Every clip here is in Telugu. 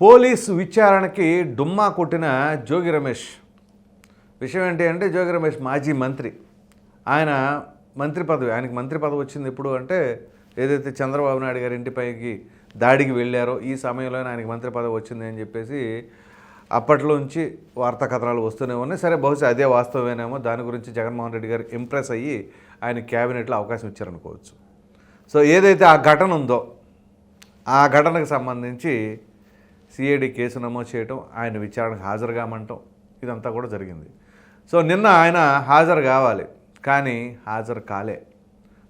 పోలీసు విచారణకి డుమ్మా కొట్టిన జోగి రమేష్. విషయం ఏంటి అంటే జోగి రమేష్ మాజీ మంత్రి. ఆయన మంత్రి పదవి ఆయనకి మంత్రి పదవి వచ్చింది ఎప్పుడు అంటే ఏదైతే చంద్రబాబు నాయుడు గారి ఇంటిపైకి దాడికి వెళ్ళారో ఈ సమయంలోనే ఆయనకి మంత్రి పదవి వచ్చింది అని చెప్పేసి అప్పట్లోంచి వార్తా కథనాలు వస్తూనే ఉన్నాయి. సరే బహుశా అదే వాస్తవమేనేమో దాని గురించి జగన్మోహన్ రెడ్డి గారు ఇంప్రెస్ అయ్యి ఆయన క్యాబినెట్లో అవకాశం ఇచ్చారనుకోవచ్చు. సో ఏదైతే ఆ ఘటన ఉందో ఆ ఘటనకు సంబంధించి సిఐడి కేసు నమోదు చేయటం ఆయన విచారణకు హాజరు కామంటాం ఇదంతా కూడా జరిగింది. సో నిన్న ఆయన హాజరు కావాలి కానీ హాజరు కాలే.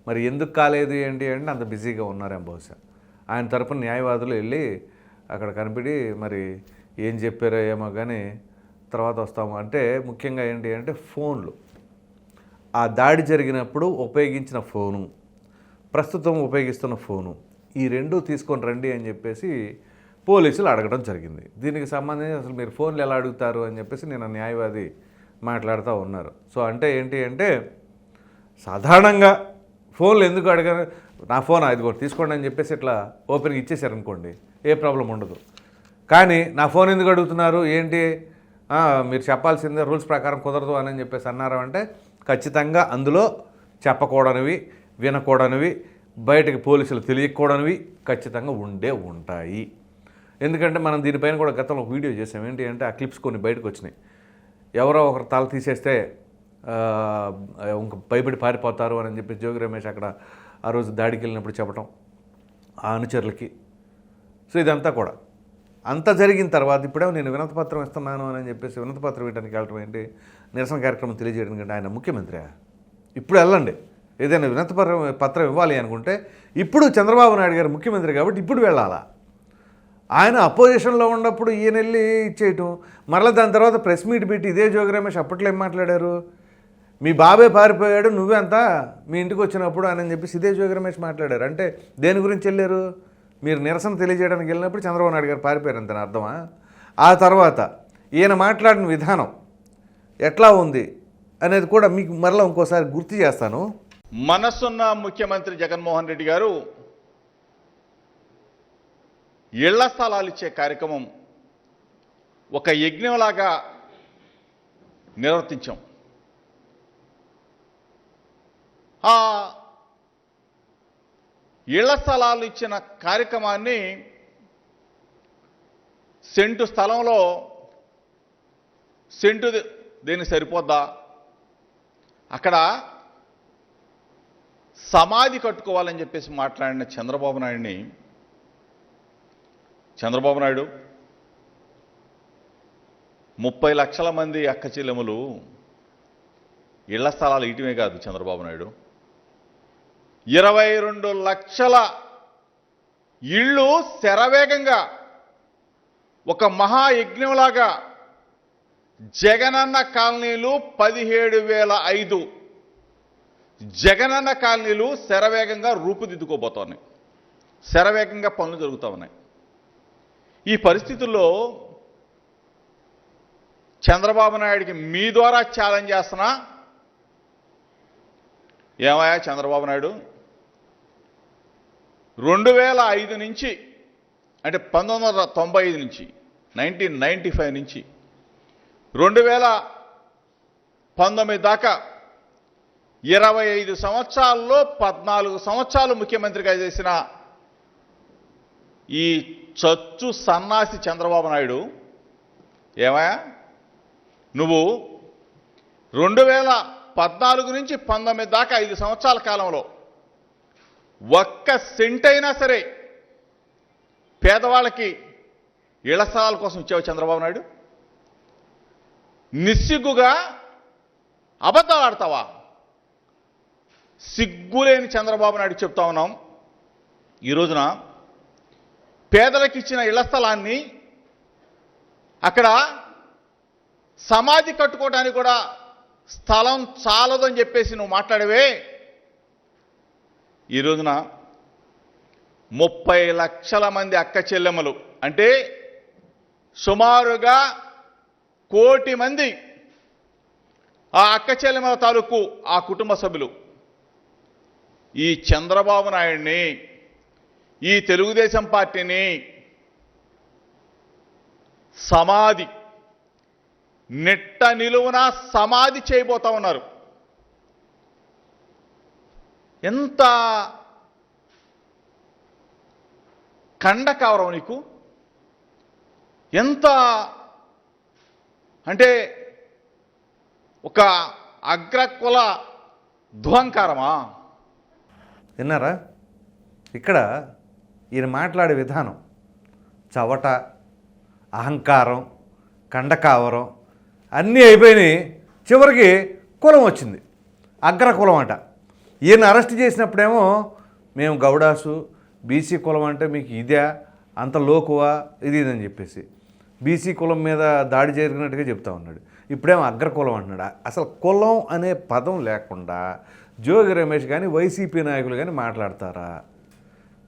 మరి ఎందుకు కాలేదు ఏంటి అంటే అంత బిజీగా ఉన్నారేం బహుశా. ఆయన తరపున న్యాయవాదులు వెళ్ళి అక్కడ కనిపిడి మరి ఏం చెప్పారో ఏమో కానీ తర్వాత వస్తాము. అంటే ముఖ్యంగా ఏంటి అంటే ఫోన్లు. ఆ దాడి జరిగినప్పుడు ఉపయోగించిన ఫోను ప్రస్తుతం ఉపయోగిస్తున్న ఫోను ఈ రెండు తీసుకొని రండి అని చెప్పేసి పోలీసులు అడగడం జరిగింది. దీనికి సంబంధించి అసలు మీరు ఫోన్లు ఎలా అడుగుతారు అని చెప్పేసి నేను న్యాయవాది మాట్లాడుతూ ఉన్నారు. సో అంటే ఏంటి అంటే సాధారణంగా ఫోన్లు ఎందుకు అడగను నా ఫోన్ ఇదిగో తీసుకోండి అని చెప్పేసి ఇట్లా ఓపెన్గా ఇచ్చేసారనుకోండి ఏ ప్రాబ్లం ఉండదు. కానీ నా ఫోన్ ఎందుకు అడుగుతున్నారు? ఏంటి? మీరు చెప్పాల్సిందే రూల్స్ ప్రకారం కుదరదు అని చెప్పేసి అన్నారు అంటే ఖచ్చితంగా అందులో చెప్పకూడనివి వినకూడనివి బయటకి పోలీసులు తెలియకూడనివి ఖచ్చితంగా ఉండే ఉంటాయి. ఎందుకంటే మనం దీనిపైన కూడా గతంలో ఒక వీడియో చేసాం ఏంటి అంటే ఆ క్లిప్స్ కొన్ని బయటకు వచ్చినాయి. ఎవరో ఒకరు తల తీసేస్తే ఇంక భయపడి పారిపోతారు అని చెప్పి జోగి రమేష్ అక్కడ ఆ రోజు దాడికి వెళ్ళినప్పుడు చెప్పడం ఆ అనుచరులకి. సో ఇదంతా కూడా. అంత జరిగిన తర్వాత ఇప్పుడే నేను వినతిపత్రం ఇస్తున్నాను అని చెప్పేసి వినతపత్రం ఇవ్వడానికి వెళ్ళటం ఏంటి? నిరసన కార్యక్రమం తెలియజేయడం కంటే ఆయన ముఖ్యమంత్రి. ఇప్పుడు వెళ్ళండి. ఏదైనా వినతపత్రం పత్రం ఇవ్వాలి అనుకుంటే ఇప్పుడు చంద్రబాబు నాయుడు గారు ముఖ్యమంత్రి కాబట్టి ఇప్పుడు వెళ్ళాలా? ఆయన అపోజిషన్లో ఉన్నప్పుడు ఈయన వెళ్ళి ఇచ్చేయటం. మరలా దాని తర్వాత ప్రెస్ మీట్ పెట్టి ఇదే జోగి రమేష్ అప్పట్లో ఏం మాట్లాడారు? మీ బాబే పారిపోయాడు నువ్వెంత మీ ఇంటికి వచ్చినప్పుడు అని చెప్పేసి ఇదే జోగి రమేష్ మాట్లాడారు. అంటే దేని గురించి వెళ్ళారు? మీరు నిరసన తెలియజేయడానికి వెళ్ళినప్పుడు చంద్రబాబు నాయుడు గారు పారిపోయారు అంత అర్థమా? ఆ తర్వాత ఈయన మాట్లాడిన విధానం ఎట్లా ఉంది అనేది కూడా మీకు మరలా ఇంకోసారి గుర్తు చేస్తాను. మనసున్న ముఖ్యమంత్రి జగన్మోహన్ రెడ్డి గారు ఇళ్ళ స్థలాలు ఇచ్చే కార్యక్రమం ఒక యజ్ఞంలాగా నిర్వర్తించాం. ఆ ఇళ్ళ స్థలాలు ఇచ్చిన కార్యక్రమాన్ని సెంటు స్థలంలో సెంటు దీన్ని సరిపోద్దా? అక్కడ సమాధి కట్టుకోవాలని చెప్పేసి మాట్లాడిన చంద్రబాబు నాయుడిని చంద్రబాబు నాయుడు ముప్పై లక్షల మంది అక్క చెల్లెములు ఇళ్ళ స్థలాలు ఇయటమే కాదు చంద్రబాబు నాయుడు. ఇరవై రెండు లక్షల ఇళ్ళు శరవేగంగా ఒక మహాయజ్ఞంలాగా జగనన్న కాలనీలు పదిహేడు వేల ఐదు. జగనన్న కాలనీలు శరవేగంగా రూపుదిద్దుకోబోతున్నాయి. శరవేగంగా పనులు జరుగుతూ ఉన్నాయి. ఈ పరిస్థితుల్లో చంద్రబాబు నాయుడికి మీ ద్వారా ఛాలెంజ్ చేస్తున్నా? ఏమయ్యా చంద్రబాబు నాయుడు? రెండు వేల ఐదు నుంచి అంటే పంతొమ్మిది వందల తొంభై ఐదు నుంచి నైన్టీన్ నైంటీ ఫైవ్ నుంచి రెండు వేల పంతొమ్మిది దాకా ఇరవై ఐదు సంవత్సరాల్లో పద్నాలుగు సంవత్సరాలు ముఖ్యమంత్రిగా చేసిన ఈ చచ్చు సన్నాసి చంద్రబాబు నాయుడు ఏమయ్యా? నువ్వు రెండు వేల పద్నాలుగు నుంచి పంతొమ్మిది దాకా ఐదు సంవత్సరాల కాలంలో ఒక్క సెంట్ అయినా సరే పేదవాళ్ళకి ఇళ్ళ స్థలాల కోసం ఇచ్చావు చంద్రబాబు నాయుడు. నిస్సిగ్గుగా అబద్ధాలు ఆడతావా? సిగ్గులేని చంద్రబాబు నాయుడు చెప్తా ఉన్నాం. ఈ రోజున పేదలకు ఇచ్చిన ఇళ్ళ స్థలాన్ని అక్కడ సమాధి కట్టుకోవడానికి కూడా స్థలం చాలదని చెప్పేసి నువ్వు మాట్లాడవే. ఈ రోజున ముప్పై లక్షల మంది అక్క చెల్లెమ్మలు అంటే సుమారుగా కోటి మంది ఆ అక్క చెల్లెమ్మల తాలూకు ఆ కుటుంబ సభ్యులు. ఈ చంద్రబాబు నాయుడిని ఈ తెలుగుదేశం పార్టీని సమాధి నెట్ట నిలువున సమాధి చేయబోతా ఉన్నారు. ఎంత కండకవరం నీకు? ఎంత అంటే ఒక అగ్రకుల ధ్వంకారమా? విన్నారా ఇక్కడ ఈయన మాట్లాడే విధానం. చవట అహంకారం కండకావరం అన్నీ అయిపోయినాయి. చివరికి కులం వచ్చింది. అగ్ర కులం అంట. ఈయన అరెస్ట్ చేసినప్పుడేమో మేము గౌడాసు బీసీ కులం అంటే మీకు ఇదే అంత లోకువా ఇది ఇదని చెప్పేసి. బీసీ కులం మీద దాడి జరిగినట్టుగా చెప్తా ఉన్నాడు. ఇప్పుడేమో అగ్ర కులం అంటున్నాడు. అసలు కులం అనే పదం లేకుండా జోగి రమేష్ కానీ వైసీపీ నాయకులు కానీ మాట్లాడతారా?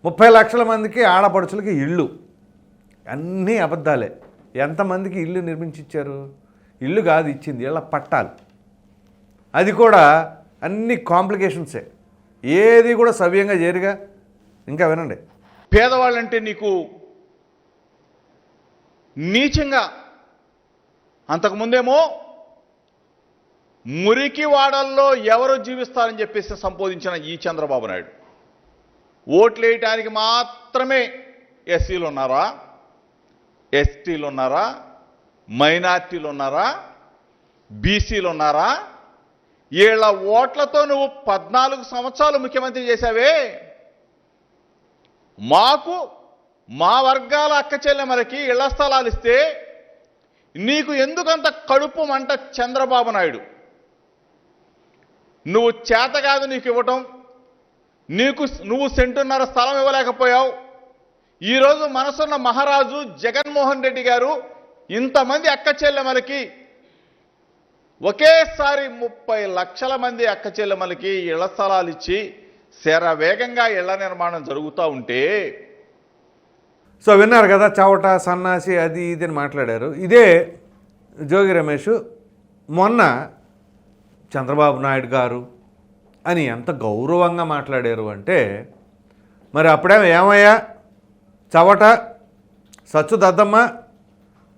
ముప్పై లక్షల మందికి ఆడపడుచులకి ఇళ్ళు. అన్నీ అబద్ధాలే. ఎంతమందికి ఇల్లు నిర్మించిచ్చారు? ఇల్లు కాదు ఇచ్చింది ఇళ్ళ పట్టాలు. అది కూడా అన్ని కాంప్లికేషన్సే. ఏది కూడా సవ్యంగా చేరుగా. ఇంకా వినండి. పేదవాళ్ళంటే నీకు నీచంగా. అంతకుముందేమో మురికి వాడల్లో ఎవరు జీవిస్తారని చెప్పేసి సంబోధించిన ఈ చంద్రబాబు నాయుడు. ఓట్లు వేయటానికి మాత్రమే ఎస్సీలు ఉన్నారా ఎస్టీలు ఉన్నారా మైనార్టీలు ఉన్నారా బీసీలు ఉన్నారా వీళ్ళ ఓట్లతో నువ్వు పద్నాలుగు సంవత్సరాలు ముఖ్యమంత్రి చేశావే. మాకు మా వర్గాల అక్క చెల్లెమలకి ఇళ్ళ స్థలాలు ఇస్తే నీకు ఎందుకంత కడుపు మంట చంద్రబాబు నాయుడు? నువ్వు చేత కాదు నీకు ఇవ్వటం నీకు నువ్వు సెంటున్నర స్థలం ఇవ్వలేకపోయావు. ఈరోజు మనసున్న మహారాజు జగన్మోహన్ రెడ్డి గారు ఇంతమంది అక్క చెల్లెమలకి ఒకేసారి ముప్పై లక్షల మంది అక్క చెల్లెమలకి ఇళ్ళ స్థలాలు ఇచ్చి శర వేగంగా ఇళ్ళ నిర్మాణం జరుగుతూ ఉంటే సో విన్నారు కదా చవట సన్నాసి అది ఇది అని మాట్లాడారు. ఇదే జోగి రమేష్ మొన్న చంద్రబాబు నాయుడు గారు అని ఎంత గౌరవంగా మాట్లాడారు అంటే మరి అప్పుడేమో ఏమయ్యా? చవట సచ్చు దద్దమ్మ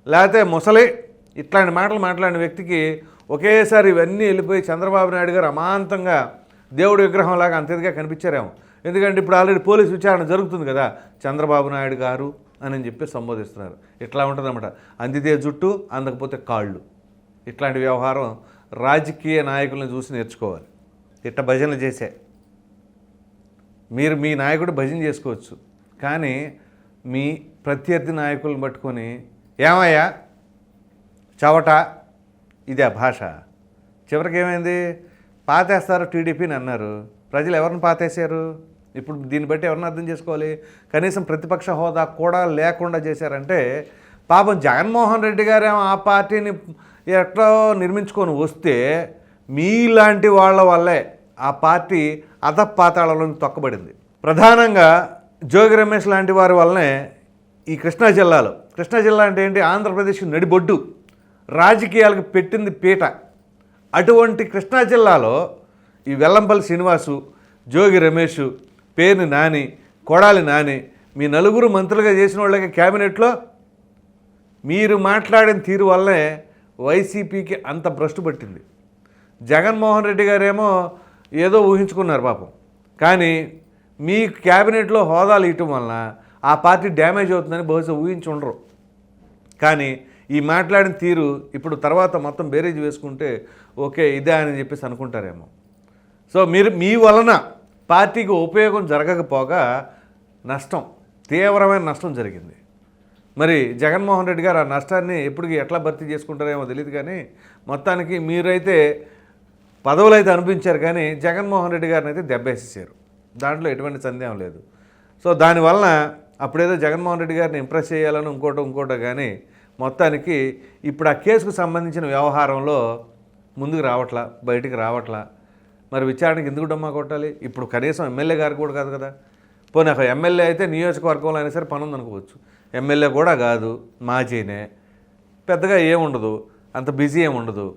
లేకపోతే ముసలి ఇట్లాంటి మాటలు మాట్లాడిన వ్యక్తికి ఒకేసారి ఇవన్నీ వెళ్ళిపోయి చంద్రబాబు నాయుడు గారు అమాంతంగా దేవుడి విగ్రహంలాగా అంత కనిపించారేమో. ఎందుకంటే ఇప్పుడు ఆల్రెడీ పోలీస్ విచారణ జరుగుతుంది కదా చంద్రబాబు నాయుడు గారు అని చెప్పి సంబోధిస్తున్నారు. ఇట్లా ఉంటుందన్నమాట. అందితే జుట్టు అందకపోతే కాళ్ళు. ఇట్లాంటి వ్యవహారం రాజకీయ నాయకులను చూసి నేర్చుకోవాలి. ఇట్ట భజనలు చేసే. మీరు మీ నాయకుడు భజన చేసుకోవచ్చు. కానీ మీ ప్రత్యర్థి నాయకులను పట్టుకొని ఏమయ్యా? చవట? ఇది ఆ భాష. చివరికి ఏమైంది? పాతేస్తారు టీడీపీని అన్నారు. ప్రజలు ఎవరిని పాతేశారు? ఇప్పుడు దీన్ని బట్టి ఎవరిని అర్థం చేసుకోవాలి? కనీసం ప్రతిపక్ష హోదా కూడా లేకుండా చేశారంటే పాపం జగన్మోహన్ రెడ్డి గారేమో ఆ పార్టీని ఎట్లా నిర్మించుకొని వస్తే మీలాంటి వాళ్ళ వల్లే ఆ పార్టీ అధపాతాళంలోకి తొక్కబడింది. ప్రధానంగా జోగి రమేష్ లాంటి వారి వల్లనే ఈ కృష్ణా జిల్లాలో కృష్ణా జిల్లా అంటే ఏంటి? ఆంధ్రప్రదేశ్ నడిబొడ్డు రాజకీయాలకు పెట్టింది పీట. అటువంటి కృష్ణా జిల్లాలో ఈ వెల్లంపల్లి శ్రీనివాసు జోగి రమేష్ పేరుని నాని కొడాలి నాని మీ నలుగురు మంత్రులుగా చేసిన వాళ్ళకి క్యాబినెట్లో మీరు మాట్లాడిన తీరు వల్లనే వైసీపీకి అంత భ్రష్టు పట్టింది. జగన్మోహన్ రెడ్డి గారేమో ఏదో ఊహించుకున్నారు పాపం. కానీ మీ క్యాబినెట్లో హోదాలు ఇవ్వటం వలన ఆ పార్టీ డ్యామేజ్ అవుతుందని బహుశా ఊహించి ఉండరు. కానీ ఈ మాట్లాడిన తీరు ఇప్పుడు తర్వాత మొత్తం బేరేజ్ వేసుకుంటే ఓకే ఇదే అని చెప్పేసి అనుకుంటారేమో. సో మీరు మీ వలన పార్టీకి ఉపయోగం జరగకపోగా నష్టం తీవ్రమైన నష్టం జరిగింది. మరి జగన్మోహన్ రెడ్డి గారు ఆ నష్టాన్ని ఎప్పటికి ఎట్లా భర్తీ చేసుకుంటారేమో తెలియదు కానీ మొత్తానికి మీరైతే పదవులు అయితే అనిపించారు కానీ జగన్మోహన్ రెడ్డి గారిని అయితే దెబ్బేసేసారు. దాంట్లో ఎటువంటి సందేహం లేదు. సో దానివలన అప్పుడేదో జగన్మోహన్ రెడ్డి గారిని ఇంప్రెస్ చేయాలని ఇంకోటో ఇంకోటో కానీ మొత్తానికి ఇప్పుడు ఆ కేసుకు సంబంధించిన వ్యవహారంలో ముందుకు రావట్లా బయటికి రావట్లా? మరి విచారణకి ఎందుకు డమ్మా కొట్టాలి? ఇప్పుడు కనీసం ఎమ్మెల్యే గారు కూడా కాదు కదా. పోనీ ఒక ఎమ్మెల్యే అయితే నియోజకవర్గంలో అయినా సరే పని ఉందనుకోవచ్చు. ఎమ్మెల్యే కూడా కాదు మాజీనే. పెద్దగా ఏముండదు అంత బిజీ ఏముండదు.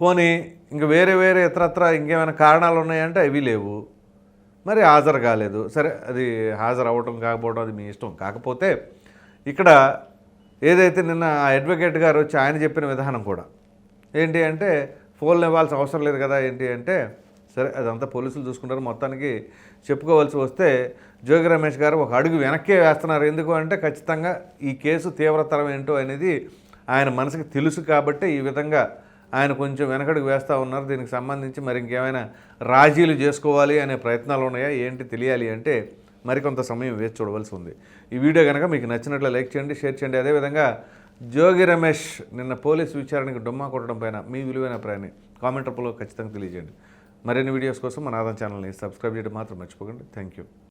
పోనీ ఇంక వేరే వేరే ఇతరత్ర ఇంకేమైనా కారణాలు ఉన్నాయంటే అవి లేవు. మరి హాజరు కాలేదు. సరే అది హాజరు అవ్వటం కాకపోవడం అది మీ ఇష్టం. కాకపోతే ఇక్కడ ఏదైతే నిన్న ఆ అడ్వకేట్ గారు వచ్చి ఆయన చెప్పిన విధానం కూడా ఏంటి అంటే ఫోన్లు ఇవ్వాల్సిన అవసరం లేదు కదా ఏంటి అంటే సరే అదంతా పోలీసులు చూసుకుంటారు. మొత్తానికి చెప్పుకోవాల్సి వస్తే జోగి రమేష్ గారు ఒక అడుగు వెనక్కే వేస్తున్నారు. ఎందుకు అంటే ఖచ్చితంగా ఈ కేసు తీవ్రతరం ఏంటో అనేది ఆయన మనసుకి తెలుసు కాబట్టి ఈ విధంగా ఆయన కొంచెం వెనకడుగు వేస్తూ ఉన్నారు. దీనికి సంబంధించి మరి ఇంకేమైనా రాజీలు చేసుకోవాలి అనే ప్రయత్నాలు ఉన్నాయా? ఏంటి తెలియాలి అంటే మరికొంత సమయం వేచి చూడవలసి ఉంది. ఈ వీడియో కనుక మీకు నచ్చినట్లు లైక్ చేయండి షేర్ చేయండి. అదేవిధంగా జోగి రమేష్ నిన్న పోలీస్ విచారణకి డొమ్మా కొట్టడం పైన మీ విలువైన అభిప్రాయాన్ని కామెంట్ రూపంలో ఖచ్చితంగా తెలియజేయండి. మరిన్ని వీడియోస్ కోసం మన ఆదాం ఛానల్ని సబ్స్క్రైబ్ చేయడం మాత్రం మర్చిపోకండి. Thank you